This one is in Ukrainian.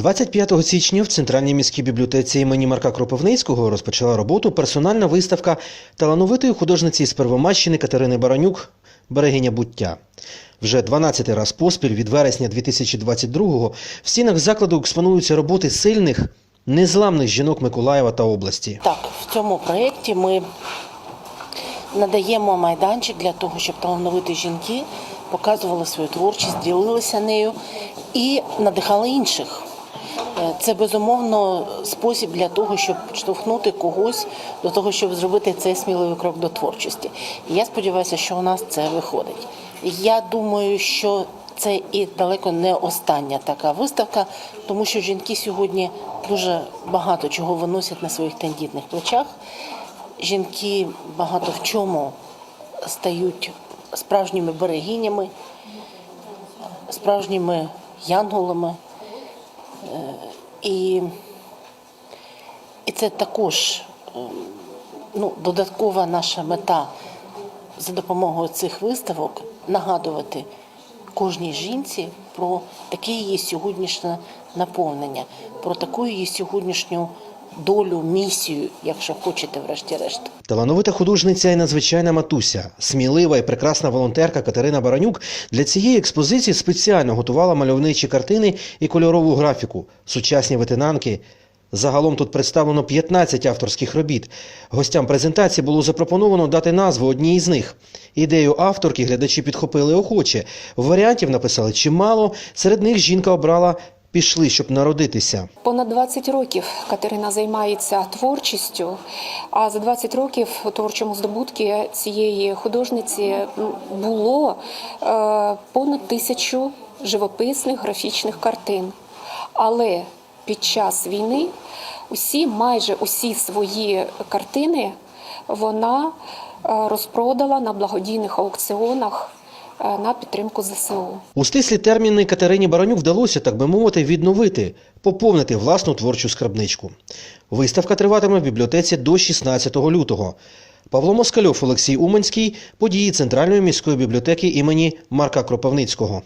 25 січня в центральній міській бібліотеці імені Марка Кропивницького розпочала роботу персональна виставка талановитої художниці з Первомащини Катерини Баранюк «Берегиня буття». Вже 12 раз поспіль від вересня 2022-го в стінах закладу експонуються роботи сильних, незламних жінок Миколаєва та області. Так, в цьому проєкті ми надаємо майданчик для того, щоб талановиті жінки показували свою творчість, ділилися нею і надихали інших. Е, Це безумовно спосіб для того, щоб підштовхнути когось до того, щоб зробити цей сміливий крок до творчості. Я сподіваюся, що у нас це виходить. Я думаю, що це і далеко не остання така виставка, тому що жінки сьогодні дуже багато чого виносять на своїх тендітних плечах. Жінки багато в чому стають справжніми берегинями, справжніми янголами. Е, І, і це також ем, ну, додаткова наша мета за допомогою цих виставок нагадувати кожній жінці про таке її сьогоднішнє наповнення, про таку її сьогоднішню долю, місію, якщо хочете, врешті-решт. Талановита художниця і надзвичайна матуся, смілива і прекрасна волонтерка Катерина Баранюк для цієї експозиції спеціально готувала мальовничі картини і кольорову графіку, сучасні ветенанки. Загалом тут представлено 15 авторських робіт. Гостям презентації було запропоновано дати назву одній із них. Ідею авторки глядачі підхопили охоче. Варіантів написали чимало. Серед них жінка обрала пішли, щоб народитися. Понад 20 років Катерина займається творчістю, а за 20 років у творчому здобутку цієї художниці було е, понад тисячу живописних графічних картин. Але під час війни усі, майже усі свої картини вона е, розпродала на благодійних аукціонах на підтримку ЗСУ. У стислі терміни Катерині Баранюк вдалося, так би мовити, відновити, поповнити власну творчу скарбничку. Виставка триватиме в бібліотеці до 16 лютого. Павло Москальов, Олексій Уманський, події Центральної міської бібліотеки імені Марка Кропивницького.